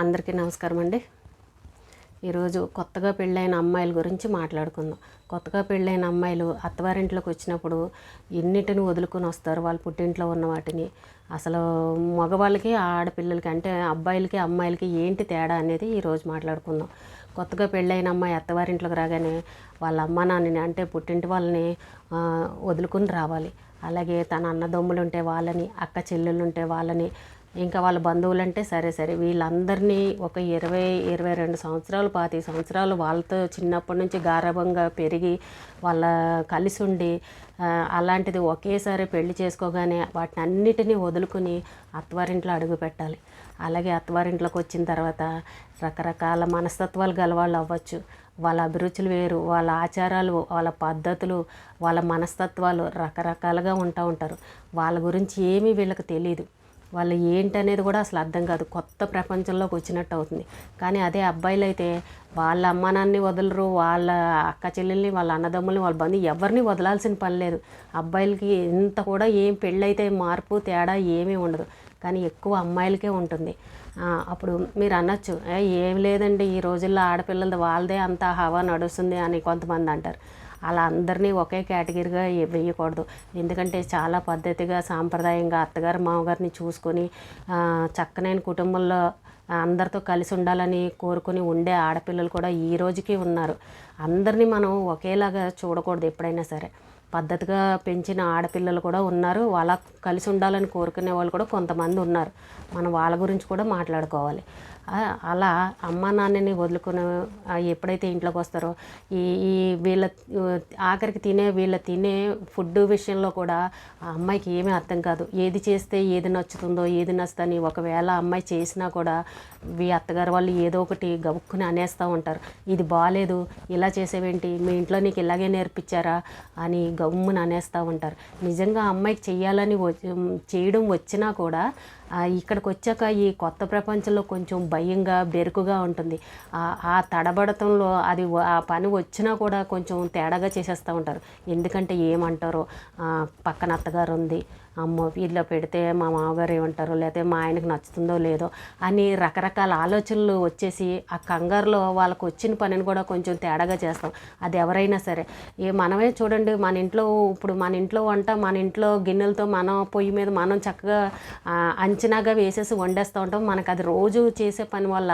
అందరికీ నమస్కారం అండి. ఈరోజు కొత్తగా పెళ్ళైన అమ్మాయిల గురించి మాట్లాడుకుందాం. కొత్తగా పెళ్ళైన అమ్మాయిలు అత్తవారింట్లోకి వచ్చినప్పుడు ఎన్నిటిని వదులుకొని వస్తారు? వాళ్ళ పుట్టింట్లో ఉన్న వాటిని. అసలు మగవాళ్ళకి ఆడపిల్లలకి అంటే అబ్బాయిలకి అమ్మాయిలకి ఏంటి తేడా అనేది ఈరోజు మాట్లాడుకుందాం. కొత్తగా పెళ్ళైన అమ్మాయి అత్తవారింట్లోకి రాగానే వాళ్ళ అమ్మ నాన్నని అంటే పుట్టింటి వాళ్ళని వదులుకుని వదులుకొని రావాలి. అలాగే తన అన్నదమ్ములు ఉంటే వాళ్ళని అక్క చెల్లెళ్ళు ఉంటే వాళ్ళని ఇంకా వాళ్ళ బంధువులు అంటే సరే సరే. వీళ్ళందరినీ ఒక ఇరవై ఇరవై రెండు సంవత్సరాలు పాతి సంవత్సరాలు వాళ్ళతో చిన్నప్పటి నుంచి గారభంగా పెరిగి వాళ్ళ కలిసి ఉండి అలాంటిది ఒకేసారి పెళ్ళి చేసుకోగానే వాటిని అన్నిటినీ వదులుకుని అత్తవారింట్లో అడుగు పెట్టాలి. అలాగే అత్తవారింట్లోకి వచ్చిన తర్వాత రకరకాల మనస్తత్వాలు గలవాళ్ళు అవ్వచ్చు. వాళ్ళ అభిరుచులు వేరు వాళ్ళ ఆచారాలు వాళ్ళ పద్ధతులు వాళ్ళ మనస్తత్వాలు రకరకాలుగా ఉంటా ఉంటారు. వాళ్ళ గురించి ఏమీ వీళ్ళకి తెలియదు వాళ్ళు ఏంటనేది కూడా అసలు అర్థం కాదు. కొత్త ప్రపంచంలోకి వచ్చినట్టు అవుతుంది. కానీ అదే అబ్బాయిలు అయితే వాళ్ళ అమ్మానాన్ని వదలరు వాళ్ళ అక్క చెల్లెల్ని వాళ్ళ అన్నదమ్ముల్ని వాళ్ళ బంధు ఎవరిని వదలాల్సిన పని లేదు. అబ్బాయిలకి ఇంత కూడా ఏం పెళ్ళైతే మార్పు తేడా ఏమీ ఉండదు. కానీ ఎక్కువ అమ్మాయిలకే ఉంటుంది. అప్పుడు మీరు అనొచ్చు "ఏ, ఏం లేదండి ఈ రోజుల్లో ఆడపిల్లలది వాళ్ళదే అంత హవా నడుస్తుంది అని కొంతమంది అంటారు. అలా అందరినీ ఒకే కేటగిరీగా వేయకూడదు. ఎందుకంటే చాలా పద్ధతిగా సాంప్రదాయంగా అత్తగారు మామగారిని చూసుకొని చక్కనైన కుటుంబంలో అందరితో కలిసి ఉండాలని కోరుకుని ఉండే ఆడపిల్లలు కూడా ఈ రోజుకి ఉన్నారు. అందరినీ మనం ఒకేలాగా చూడకూడదు ఎప్పుడైనా సరే. పద్ధతిగా పెంచిన ఆడపిల్లలు కూడా ఉన్నారు. వాళ్ళ కలిసి ఉండాలని కోరుకునే వాళ్ళు కూడా కొంతమంది ఉన్నారు. మనం వాళ్ళ గురించి కూడా మాట్లాడుకోవాలి. అలా అమ్మ నాన్నని వదులుకుని ఎప్పుడైతే ఇంట్లోకి వస్తారో ఈ ఈ వీళ్ళ ఆఖరికి తినే వీళ్ళ తినే ఫుడ్ విషయంలో కూడా ఆ అమ్మాయికి ఏమీ అర్థం కాదు. ఏది చేస్తే ఏది నచ్చుతుందో ఏది నచ్చుతుంది ఒకవేళ అమ్మాయి చేసినా కూడా మీ అత్తగారు వాళ్ళు ఏదో ఒకటి గబుక్కుని అనేస్తూ ఉంటారు. ఇది బాగాలేదు ఇలా చేసేవేంటి మీ ఇంట్లో నీకు ఇలాగే నేర్పించారా అని గమ్మున అనేస్తూ ఉంటారు. నిజంగా అమ్మాయికి చెయ్యాలని వ- చేయడం వచ్చినా కూడా ఇక్కడికి వచ్చాక ఈ కొత్త ప్రపంచంలో కొంచెం భయంగా బెరుకుగా ఉంటుంది. ఆ- తడబడటంలో తడబడతంలో అది ఆ పని వచ్చినా కూడా కొంచెం తేడాగా చేసేస్తూ ఉంటారు. ఎందుకంటే ఏమంటారో పక్కన అత్తగారు ఉంది అమ్మో వీళ్ళ పెడితే మా మామగారు ఏమంటారో లేకపోతే మా ఆయనకు నచ్చుతుందో లేదో అని రకరకాల ఆలోచనలు వచ్చేసి ఆ కంగారులో వాళ్ళకు వచ్చిన పనిని కూడా కొంచెం తేడాగా చేస్తాం. అది ఎవరైనా సరే. ఏ మనమే చూడండి మన ఇంట్లో ఇప్పుడు మన ఇంట్లో వంట మన ఇంట్లో గిన్నెలతో మనం పొయ్యి మీద మనం చక్కగా అంచనాగా వేసేసి వండేస్తూ ఉంటాం. మనకు అది రోజు చేసే పని వల్ల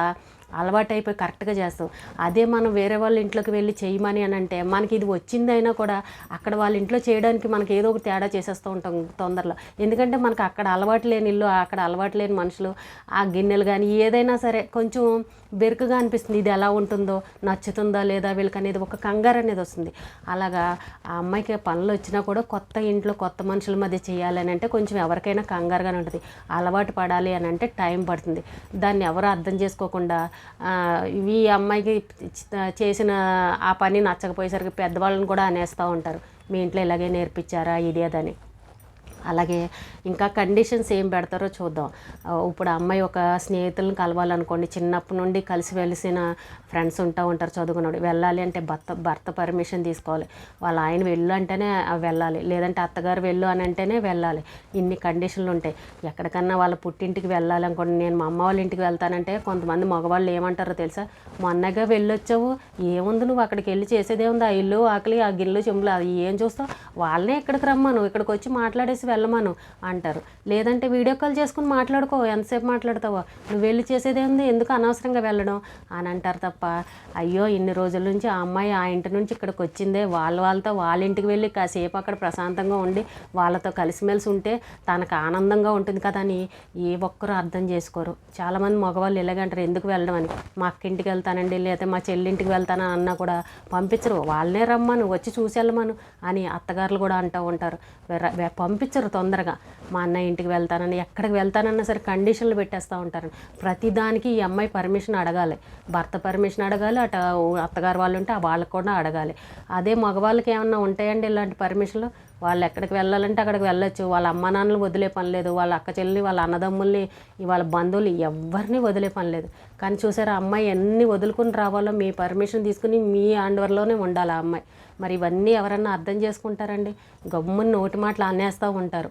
అలవాటైపోయి కరెక్ట్గా చేస్తాం అదే మనం వేరే వాళ్ళ ఇంట్లోకి వెళ్ళి చేయమని అని అంటే మనకి ఇది వచ్చిందైనా కూడా అక్కడ వాళ్ళ ఇంట్లో చేయడానికి మనకి ఏదో ఒక తేడా చేసేస్తూ ఉంటాం తొందరలో. ఎందుకంటే మనకు అక్కడ అలవాటు లేని ఇల్లు అక్కడ అలవాటు లేని మనుషులు ఆ గిన్నెలు కానీ ఏదైనా సరే కొంచెం బెరుకుగా అనిపిస్తుంది. ఇది ఎలా ఉంటుందో నచ్చుతుందా లేదా వీళ్ళకి అనేది ఒక కంగారు అనేది వస్తుంది. అలాగా ఆ అమ్మాయికి పనులు వచ్చినా కూడా కొత్త ఇంట్లో కొత్త మనుషుల మధ్య చేయాలని అంటే కొంచెం ఎవరికైనా కంగారుగానే ఉంటుంది. అలవాటు పడాలి అని అంటే టైం పడుతుంది. దాన్ని ఎవరు అర్థం చేసుకోకుండా ఇవి అమ్మాయికి చేసిన ఆ పని నచ్చకపోయేసరికి పెద్దవాళ్ళని కూడా అనేస్తూ ఉంటారు. మీ ఇంట్లో ఇలాగే నేర్పించారా? ఇది అదని. అలాగే ఇంకా కండిషన్స్ ఏం పెడతారో చూద్దాం. ఇప్పుడు అమ్మాయి ఒక స్నేహితులను కలవాలనుకోండి చిన్నప్పటి నుండి కలిసి వెలిసిన ఫ్రెండ్స్ ఉంటా ఉంటారు చదువుకున్నాడు. వెళ్ళాలి అంటే భర్త భర్త పర్మిషన్ తీసుకోవాలి. వాళ్ళ ఆయన వెళ్ళు అంటేనే వెళ్ళాలి. లేదంటే అత్తగారు వెళ్ళు అని అంటేనే వెళ్ళాలి. ఇన్ని కండిషన్లు ఉంటాయి. ఎక్కడికన్నా వాళ్ళ పుట్టింటికి వెళ్ళాలి అనుకోండి నేను మా అమ్మ వాళ్ళ ఇంటికి వెళ్తానంటే కొంతమంది మగవాళ్ళు ఏమంటారో తెలుసా? మొన్నగా వెళ్ళొచ్చావు. ఏముంది నువ్వు అక్కడికి వెళ్ళి చేసేదే ఉంది ఆ ఇల్లు ఆకలి ఆ గిల్లు చెంబులు అది ఏం చూస్తావు? వాళ్ళనే ఇక్కడికి రమ్మను. ఇక్కడికి వచ్చి మాట్లాడేసి వెళ్ళమను అంటారు. లేదంటే వీడియో కాల్ చేసుకుని మాట్లాడుకో ఎంతసేపు మాట్లాడతావో? నువ్వు వెళ్ళి చేసేదే ఉంది ఎందుకు అనవసరంగా వెళ్ళడం? అని అంటారు తప్ప అయ్యో ఇన్ని రోజుల నుంచి ఆ అమ్మాయి ఆ ఇంటి నుంచి ఇక్కడికి వచ్చిందే. వాళ్ళ వాళ్ళతో వాళ్ళ ఇంటికి వెళ్ళి కాసేపు అక్కడ ప్రశాంతంగా ఉండి వాళ్ళతో కలిసిమెలిసి ఉంటే తనకు ఆనందంగా ఉంటుంది కదా అని ఏ ఒక్కరూ అర్థం చేసుకోరు. చాలామంది మగవాళ్ళు ఇలాగే అంటారు. ఎందుకు వెళ్ళడం అని? మా అక్క ఇంటికి వెళ్తానండి లేకపోతే మా చెల్లింటికి వెళ్తానని అన్నా కూడా పంపించరు. వాళ్ళనే రమ్మను వచ్చి చూసి వెళ్ళమను అని అత్తగారులు కూడా అంటూ ఉంటారు. పంపించరు. వె- తొందరగా. మా అన్నయ్య ఇంటికి వెళ్తానని ఎక్కడికి వెళ్తానన్నా సరే కండిషన్లు పెట్టేస్తూ ఉంటారు. ప్రతిదానికి ఈ అమ్మాయి పర్మిషన్ అడగాలి. భర్త పర్మిషన్ అడగాలి అటు అత్తగారు వాళ్ళు ఉంటే వాళ్ళకి కూడా అడగాలి. అదే మగవాళ్ళకి ఏమన్నా ఉంటాయండి ఇలాంటి పర్మిషన్లు వాళ్ళు ఎక్కడికి వెళ్ళాలంటే అక్కడికి వెళ్ళొచ్చు. వాళ్ళ అమ్మ నాన్నలు వదిలే పని లేదు. వాళ్ళ అక్క చెల్లి వాళ్ళ అన్నదమ్ముల్ని వాళ్ళ బంధువులు ఎవరిని వదిలే పని లేదు. కానీ చూసారా అమ్మాయి ఎన్ని వదులుకుని రావాలో మీ పర్మిషన్ తీసుకుని మీ ఆండవర్లోనే ఉండాలి ఆ అమ్మాయి. మరి ఇవన్నీ ఎవరన్నా అర్థం చేసుకుంటారండి? గమ్మున నోటి మాటలు అనేస్తూ ఉంటారు.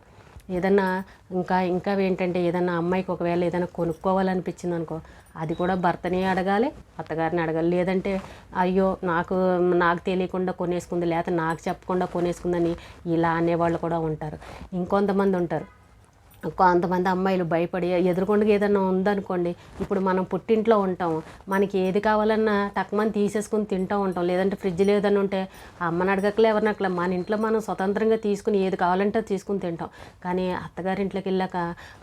ఏదన్నా ఇంకా ఇంకా ఏంటంటే ఏదన్నా అమ్మాయికి ఒకవేళ ఏదైనా కొనుక్కోవాలనిపించింది అనుకో అది కూడా భర్తని అడగాలి అత్తగారిని అడగాలి. లేదంటే అయ్యో నాకు నాకు తెలియకుండా కొనేసుకుంది లేకపోతే నాకు చెప్పకుండా కొనేసుకుందని ఇలా అనేవాళ్ళు కూడా ఉంటారు. ఇంకొంతమంది ఉంటారు. కొంతమంది అమ్మాయిలు భయపడి ఎదురుకుండా ఏదన్నా ఉందనుకోండి ఇప్పుడు మనం పుట్టింట్లో ఉంటాం మనకి ఏది కావాలన్నా టక్మని తీసేసుకుని తింటూ ఉంటాం. లేదంటే ఫ్రిడ్జ్ లేదని ఉంటే అమ్మని అడగకలే ఎవరిని మన ఇంట్లో మనం స్వతంత్రంగా తీసుకుని ఏది కావాలంటే అది తీసుకుని తింటాం. కానీ అత్తగారింట్లోకి వెళ్ళాక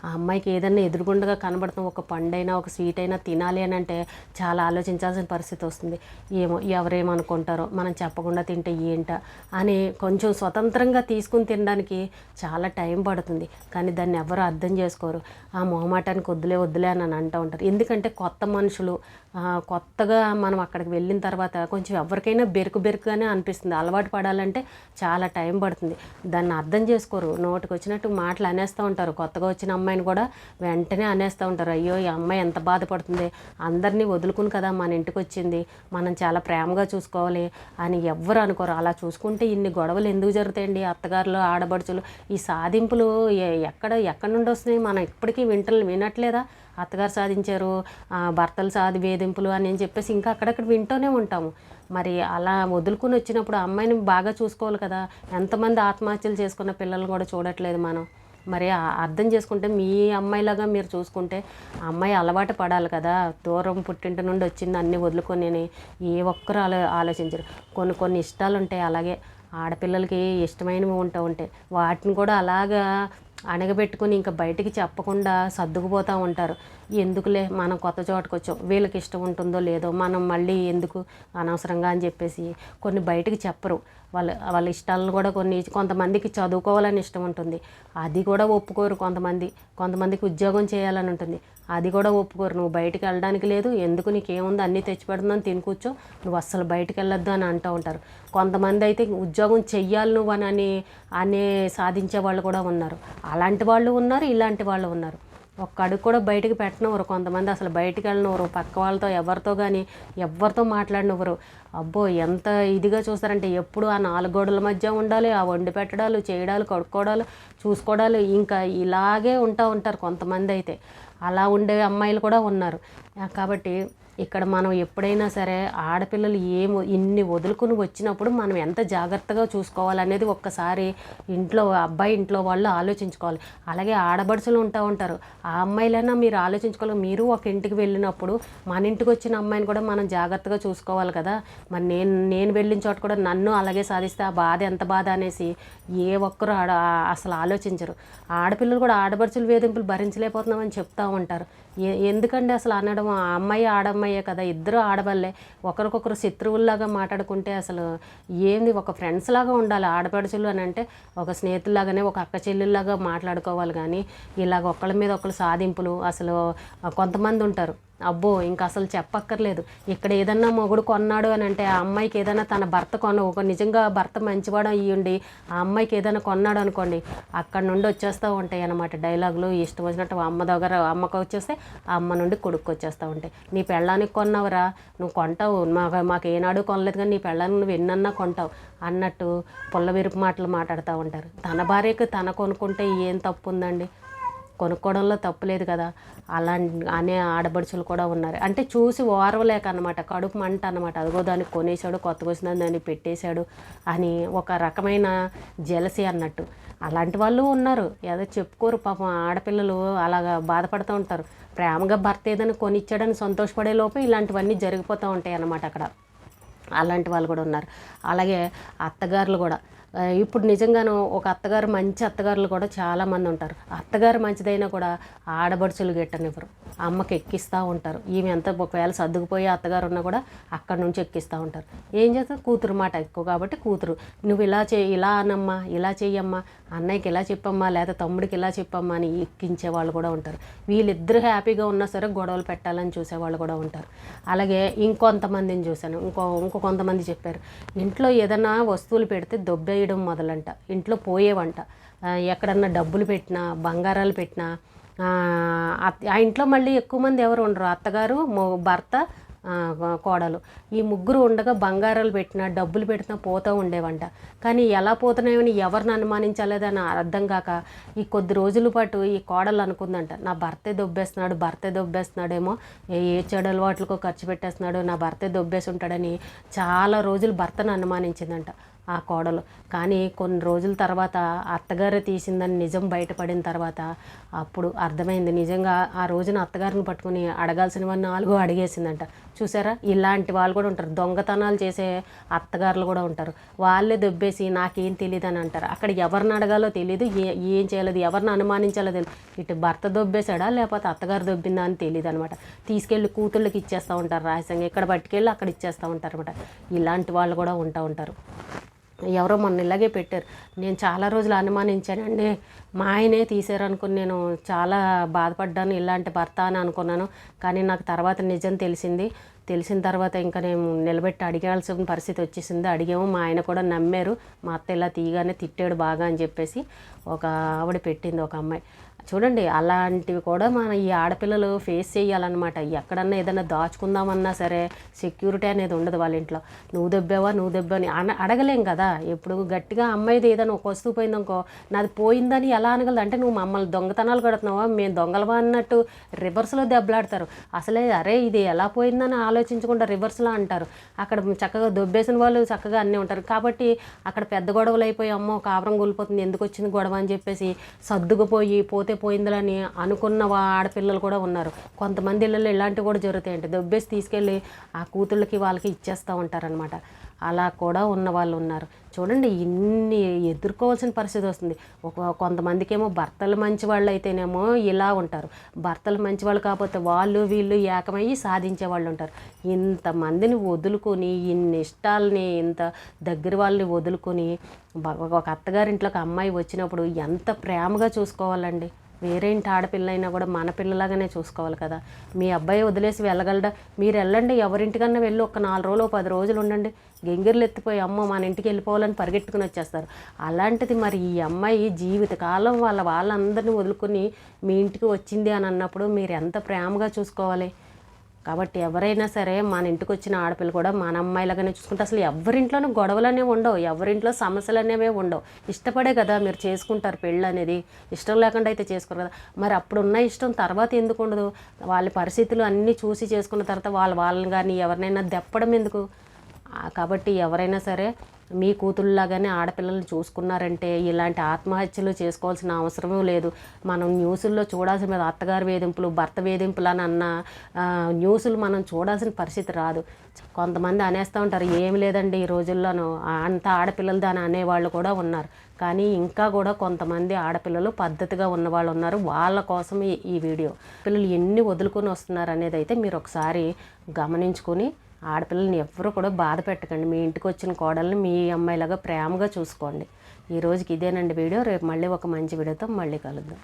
ఆ అమ్మాయికి ఏదన్నా ఎదురుగుండగా కనబడతాం ఒక పండైనా ఒక స్వీట్ అయినా తినాలి అని అంటే చాలా ఆలోచించాల్సిన పరిస్థితి వస్తుంది. ఏమో ఎవరేమనుకుంటారో మనం చెప్పకుండా తింటే ఏంట అని కొంచెం స్వతంత్రంగా తీసుకుని తినడానికి చాలా టైం పడుతుంది. కానీ దాన్ని ఎవరు అర్థం చేసుకోరు. ఆ మొహమాటానికి వద్దులే వద్దులే అని అని అంటూ ఉంటారు. ఎందుకంటే కొత్త మనుషులు కొత్తగా మనం అక్కడికి వెళ్ళిన తర్వాత కొంచెం ఎవరికైనా బెరుకు బెరుకుగానే అనిపిస్తుంది. అలవాటు పడాలంటే చాలా టైం పడుతుంది. దాన్ని అర్థం చేసుకోరు. నోటికి వచ్చినట్టు మాటలు అనేస్తూ ఉంటారు. కొత్తగా వచ్చిన అమ్మాయిని కూడా వెంటనే అనేస్తూ ఉంటారు. అయ్యో ఈ అమ్మాయి ఎంత బాధపడుతుంది. అందరినీ వదులుకుని కదా మన ఇంటికి వచ్చింది. మనం చాలా ప్రేమగా చూసుకోవాలి అని ఎవ్వరు అనుకోరు. అలా చూసుకుంటే ఇన్ని గొడవలు ఎందుకు జరుగుతాయండి? అత్తగారులు ఆడబడుచులు. ఈ సాధింపులు ఎక్కడ ఎక్కడి నుండి వస్తున్నాయి? మనం ఇప్పటికీ వింటలు వినట్లేదా? అత్తగారు సాధించారు. భర్తలు సాధి వేధింపులు అని చెప్పేసి ఇంకా అక్కడక్కడ వింటూనే ఉంటాము. మరి అలా వదులుకుని వచ్చినప్పుడు అమ్మాయిని బాగా చూసుకోవాలి కదా. ఎంతమంది ఆత్మహత్యలు చేసుకున్న పిల్లల్ని కూడా చూడట్లేదు మనం. మరి అర్థం చేసుకుంటే మీ అమ్మాయిలాగా మీరు చూసుకుంటే అమ్మాయి అలవాటు పడాలి కదా. దూరం పుట్టింటి నుండి వచ్చింది అన్నీ వదులుకొని ఏ ఒక్కరు ఆలో ఆలోచించరు. కొన్ని కొన్ని ఇష్టాలు ఉంటాయి అలాగే ఆడపిల్లలకి ఇష్టమైనవి ఉంటూ ఉంటాయి వాటిని కూడా అలాగా అణగబెట్టుకుని ఇంకా బయటికి చెప్పకుండా సర్దుకుపోతూ ఉంటారు. ఎందుకులే మనం కొత్త చోటకు వచ్చాం? వీళ్ళకి ఇష్టం ఉంటుందో లేదో మనం మళ్ళీ ఎందుకు అనవసరంగా అని చెప్పేసి కొన్ని బయటికి చెప్పరు. వాళ్ళ వాళ్ళ ఇష్టాలను కూడా కొన్ని కొంతమందికి చదువుకోవాలని ఇష్టం ఉంటుంది. అది కూడా ఒప్పుకోరు కొంతమంది. కొంతమందికి ఉద్యోగం చేయాలని ఉంటుంది. అది కూడా ఒప్పుకోరు. నువ్వు బయటికి వెళ్ళడానికి లేదు. ఎందుకు నీకేముంది? అన్నీ తెచ్చిపెడుతున్నాను తిని కూర్చో. నువ్వు అస్సలు బయటికి వెళ్ళొద్దు అని అంటూ ఉంటారు. కొంతమంది అయితే ఉద్యోగం చెయ్యాలి నువ్వు అని అని అనే సాధించే వాళ్ళు కూడా ఉన్నారు. అలాంటి వాళ్ళు ఉన్నారు. ఇలాంటి వాళ్ళు ఉన్నారు. ఒక్క అడుగు కూడా బయటకు పెట్టనివ్వరు. కొంతమంది అసలు బయటికి వెళ్ళనివ్వరు. పక్క వాళ్ళతో ఎవరితో కానీ ఎవరితో మాట్లాడినవ్వరు. అబ్బో ఎంత ఇదిగా చూస్తారంటే ఎప్పుడు ఆ నాలుగు గోడల మధ్య ఉండాలి ఆ వండి పెట్టడాలు చేయడాలు కడుక్కోవడాలు చూసుకోవడాలు ఇంకా ఇలాగే ఉంటా ఉంటారు కొంతమంది అయితే. అలా ఉండే అమ్మాయిలు కూడా ఉన్నారు. కాబట్టి ఇక్కడ మనం ఎప్పుడైనా సరే ఆడపిల్లలు ఏం ఇన్ని వదులుకుని వచ్చినప్పుడు మనం ఎంత జాగ్రత్తగా చూసుకోవాలనేది ఒక్కసారి ఇంట్లో అబ్బాయి ఇంట్లో వాళ్ళు ఆలోచించుకోవాలి. అలాగే ఆడబడుచులు ఉంటా ఉంటారు. ఆ అమ్మాయిలైనా మీరు ఆలోచించుకోవాలి. మీరు ఒక ఇంటికి వెళ్ళినప్పుడు మన ఇంటికి వచ్చిన అమ్మాయిని కూడా మనం జాగ్రత్తగా చూసుకోవాలి కదా. మరి నేను నేను వెళ్ళిన చోట కూడా నన్ను అలాగే సాధిస్తే ఆ బాధ ఎంత బాధ అనేసి ఏ ఒక్కరు ఆడ అసలు ఆలోచించరు. ఆడపిల్లలు కూడా ఆడబడుచులు వేధింపులు భరించలేకపోతున్నామని చెప్తూ ఉంటారు. ఎందుకండి అసలు అనడం? ఆ అమ్మాయి ఆడమ్మాయే కదా ఇద్దరు ఆడవాళ్ళే. ఒకరికొకరు శత్రువుల్లాగా మాట్లాడుకుంటే అసలు ఏంది? ఒక ఫ్రెండ్స్ లాగా ఉండాలి. ఆడపడుచులు అని అంటే ఒక స్నేహితుల్లాగానే ఒక అక్క చెల్లెల్లాగా మాట్లాడుకోవాలి కానీ ఇలాగ ఒకళ్ళ మీద ఒకళ్ళు సాధింపులు అసలు కొంతమంది ఉంటారు. అబ్బో ఇంకా అసలు చెప్పక్కర్లేదు. ఇక్కడ ఏదన్నా మొగుడు కొన్నాడు అని అంటే ఆ అమ్మాయికి ఏదైనా తన భర్త కొన్న ఒక నిజంగా భర్త మంచివాడు అయ్యుండి ఆ అమ్మాయికి ఏదైనా కొన్నాడు అనుకోండి అక్కడ నుండి వచ్చేస్తూ ఉంటాయి అన్నమాట డైలాగులు. ఇష్టం వచ్చినట్టు అమ్మ దగ్గర అమ్మకు వచ్చేస్తే ఆ అమ్మ నుండి కొడుకు వచ్చేస్తూ ఉంటాయి నీ పెళ్ళానికి కొన్నావురా నువ్వు కొంటావు మాకు మాకు ఏనాడు కొనలేదు కానీ నీ పెళ్ళానికి నువ్వు ఎన్నన్నా కొంటావు అన్నట్టు పుల్లవిరుపు మాటలు మాట్లాడుతూ ఉంటారు. తన భార్యకి తన కొనుక్కుంటే ఏం తప్పు ఉందండి కొనుక్కోవడంలో తప్పులేదు కదా. అలా అనే ఆడబడుచులు కూడా ఉన్నారు. అంటే చూసి ఓర్వలేక అనమాట కడుపు మంట అనమాట అదిగో దాన్ని కొనేశాడు కొత్తగా వచ్చిందని దాన్ని పెట్టేశాడు అని ఒక రకమైన జలసి అన్నట్టు. అలాంటి వాళ్ళు ఉన్నారు. ఏదో చెప్పుకోరు పాపం. ఆడపిల్లలు అలాగా బాధపడుతూ ఉంటారు. ప్రేమగా భర్త ఏదైనా కొనిచ్చాడని సంతోషపడే లోపు ఇలాంటివన్నీ జరిగిపోతూ ఉంటాయి అన్నమాట అక్కడ. అలాంటి వాళ్ళు కూడా ఉన్నారు. అలాగే అత్తగారులు కూడా. ఇప్పుడు నిజంగాను ఒక అత్తగారు మంచి అత్తగారులు కూడా చాలామంది ఉంటారు. అత్తగారు మంచిదైనా కూడా ఆడబడుచులు గిట్టనివ్వరు. అమ్మకి ఎక్కిస్తూ ఉంటారు. ఈమె ఎంత ఒకవేళ సర్దుకుపోయే అత్తగారు ఉన్నా కూడా అక్కడి నుంచి ఎక్కిస్తూ ఉంటారు. ఏం చేస్తారు? కూతురు మాట ఎక్కువ కాబట్టి కూతురు నువ్వు ఇలా చే ఇలా అనమ్మా ఇలా చెయ్యమ్మా అన్నయ్యకి ఇలా చెప్పమ్మా లేదా తమ్ముడికి ఇలా చెప్పమ్మా అని ఎక్కించే వాళ్ళు కూడా ఉంటారు. వీళ్ళిద్దరు హ్యాపీగా ఉన్నా సరే గొడవలు పెట్టాలని చూసేవాళ్ళు కూడా ఉంటారు. అలాగే ఇంకొంతమందిని చూశాను. ఇంకో ఇంకో కొంతమంది చెప్పారు. ఇంట్లో ఏదైనా వస్తువులు పెడితే దొబ్బే దొబ్బేయడం మొదలంట. ఇంట్లో పోయేవంట. ఎక్కడన్నా డబ్బులు పెట్టినా బంగారాలు పెట్టినా ఆ, ఆ ఇంట్లో మళ్ళీ ఎక్కువ మంది ఎవరు ఉండరు. అత్తగారు భర్త కోడలు. ఈ ముగ్గురు ఉండగా బంగారాలు పెట్టినా డబ్బులు పెట్టినా పోతూ ఉండేవంట. కానీ ఎలా పోతున్నాయని ఎవరిని అనుమానించలేదని అర్థం కాక ఈ కొద్ది రోజుల పాటు ఈ కోడలు అనుకుందంట. నా భర్తే దొబ్బేస్తున్నాడు భర్తే దొబ్బేస్తున్నాడేమో ఏ ఏ చెడు అలవాట్లకో ఖర్చు పెట్టేస్తున్నాడు నా భర్తే దొబ్బేసి ఉంటాడని చాలా రోజులు భర్తను అనుమానించిందంట. ఆ కోడలు. కానీ కొన్ని రోజుల తర్వాత అత్తగారు తీసిందని నిజం బయటపడిన తర్వాత అప్పుడు అర్థమైంది. నిజంగా ఆ రోజున అత్తగారిని పట్టుకుని అడగాల్సినవన్నీ నాలుగు అడిగేసిందంట. చూసారా? ఇలాంటి వాళ్ళు కూడా ఉంటారు. దొంగతనాలు చేసే అత్తగారులు కూడా ఉంటారు. వాళ్ళే దొబ్బేసి నాకేం తెలియదు అని అంటారు. అక్కడ ఎవరిని అడగాలో తెలియదు ఏ ఏం చేయలేదు ఎవరిని అనుమానించాలో తెలియదు ఇటు భర్త దొబ్బేశాడా? లేకపోతే అత్తగారు దొబ్బిందా అని తెలియదు అనమాట. తీసుకెళ్ళి కూతుళ్ళకి ఇచ్చేస్తూ ఉంటారు. రహస్యంగా ఇక్కడ పట్టుకెళ్ళి అక్కడ ఇచ్చేస్తూ ఉంటారు అనమాట. ఇలాంటి వాళ్ళు కూడా ఉంటూ ఉంటారు. ఎవరో మొన్న ఇలాగే పెట్టారు. నేను చాలా రోజులు అనుమానించానండి మా ఆయనే తీశారు అనుకుని నేను చాలా బాధపడ్డాను ఇలాంటి భర్త అని అనుకున్నాను. కానీ నాకు తర్వాత నిజం తెలిసింది. తెలిసిన తర్వాత ఇంకా నేను నిలబెట్టి అడిగాల్సిన పరిస్థితి వచ్చేసింది. అడిగాము మా ఆయన కూడా నమ్మారు. మా అత్త ఇలా తీయగానే తిట్టాడు బాగా అని చెప్పేసి ఒక ఆవిడ పెట్టింది ఒక అమ్మాయి. చూడండి అలాంటివి కూడా మన ఈ ఆడపిల్లలు ఫేస్ చేయాలన్నమాట. ఎక్కడన్నా ఏదైనా దాచుకుందామన్నా సరే సెక్యూరిటీ అనేది ఉండదు వాళ్ళ ఇంట్లో. నువ్వు దెబ్బావా? నువ్వు దెబ్బని అని అన అడగలేం కదా. ఇప్పుడు గట్టిగా అమ్మాయిది ఏదైనా ఒక వస్తువు పోయిందనుకో నాది పోయిందని ఎలా అనగలదు? అంటే నువ్వు మమ్మల్ని దొంగతనాలు కడుతున్నావా? మేము దొంగలవా? అన్నట్టు రివర్స్లో దెబ్బలాడతారు. అసలే అరే ఇది ఎలా పోయిందని ఆలోచించకుండా రివర్స్లో అంటారు. అక్కడ చక్కగా దొబ్బేసిన వాళ్ళు చక్కగా అన్నీ ఉంటారు. కాబట్టి అక్కడ పెద్ద గొడవలు అయిపోయి అమ్మో కాపురం కూలిపోతుంది. ఎందుకు వచ్చింది గొడవ? అని చెప్పేసి సర్దుకుపోయి పోతే పోయిందని అనుకున్న ఆడపిల్లలు కూడా ఉన్నారు. కొంతమంది ఇళ్ళలో ఇలాంటివి కూడా జరుగుతాయండి దొబ్బేసి తీసుకెళ్ళి ఆ కూతుళ్ళకి వాళ్ళకి ఇచ్చేస్తూ ఉంటారనమాట అలా కూడా ఉన్న వాళ్ళు ఉన్నారు. చూడండి ఇన్ని ఎదుర్కోవాల్సిన పరిస్థితి వస్తుంది. ఒక కొంతమందికి ఏమో భర్తలు మంచి వాళ్ళు అయితేనేమో ఇలా ఉంటారు. భర్తలు మంచి వాళ్ళు కాకపోతే వాళ్ళు వీళ్ళు ఏకమయ్యి సాధించే వాళ్ళు ఉంటారు. ఇంతమందిని వదులుకొని ఇన్ని ఇష్టాలని ఇంత దగ్గర వాళ్ళని వదులుకొని ఒక అత్తగారింట్లోకి అమ్మాయి వచ్చినప్పుడు ఎంత ప్రేమగా చూసుకోవాలండి. వేరే ఇంటి ఆడపిల్ల అయినా కూడా మన పిల్లలాగానే చూసుకోవాలి కదా. మీ అబ్బాయి వదిలేసి వెళ్ళగలడా? మీరు వెళ్ళండి ఎవరింటికన్నా వెళ్ళి ఒక నాలుగు రోజులు పది రోజులు ఉండండి. గెంగిర్లు ఎత్తిపోయి అమ్మ మన ఇంటికి వెళ్ళిపోవాలని పరిగెట్టుకుని వచ్చేస్తారు. అలాంటిది మరి ఈ అమ్మాయి జీవితకాలం వాళ్ళ వాళ్ళందరినీ వదులుకొని మీ ఇంటికి వచ్చింది అని అన్నప్పుడు మీరు ఎంత ప్రేమగా చూసుకోవాలి? కాబట్టి ఎవరైనా సరే మన ఇంటికి వచ్చిన ఆడపిల్ల కూడా మన అమ్మాయిలాగానే చూసుకుంటే అసలు ఎవరింట్లోనూ గొడవలు అనేవి ఉండవు ఎవరింట్లో సమస్యలు అనేవి ఉండవు. ఇష్టపడే కదా మీరు చేసుకుంటారు పెళ్ళి అనేది ఇష్టం లేకుండా అయితే చేసుకోరు కదా. మరి అప్పుడున్న ఇష్టం తర్వాత ఎందుకు ఉండదు? వాళ్ళ పరిస్థితులు అన్నీ చూసి చేసుకున్న తర్వాత వాళ్ళ వాళ్ళని కానీ ఎవరినైనా దెప్పడం ఎందుకు? కాబట్టి ఎవరైనా సరే మీ కూతురులాగానే ఆడపిల్లల్ని చూసుకున్నారంటే ఇలాంటి ఆత్మహత్యలు చేసుకోవాల్సిన అవసరమూ లేదు. మనం న్యూసుల్లో చూడాల్సిన మీద అత్తగారు వేధింపులు భర్త వేధింపులు అని అన్న న్యూస్లు న్యూసులు మనం చూడాల్సిన పరిస్థితి రాదు. కొంతమంది అనేస్తూ ఉంటారు ఏమి లేదండి ఈ రోజుల్లోనూ అంత ఆడపిల్లలు దాని అనేవాళ్ళు కూడా ఉన్నారు. కానీ ఇంకా కూడా కొంతమంది ఆడపిల్లలు పద్ధతిగా ఉన్న వాళ్ళు ఉన్నారు. వాళ్ళ కోసం ఈ వీడియో. పిల్లలు ఎన్ని వదులుకొని వస్తున్నారు అనేది అయితే మీరు ఒకసారి గమనించుకొని ఆడపిల్లల్ని ఎవ్వరూ కూడా బాధ పెట్టకండి. మీ ఇంటికి వచ్చిన కోడల్ని మీ అమ్మాయిలాగా ప్రేమగా చూసుకోండి. ఈ రోజుకి ఇదేనండి వీడియో. రేపు మళ్ళీ ఒక మంచి వీడియోతో మళ్ళీ కలుద్దాం.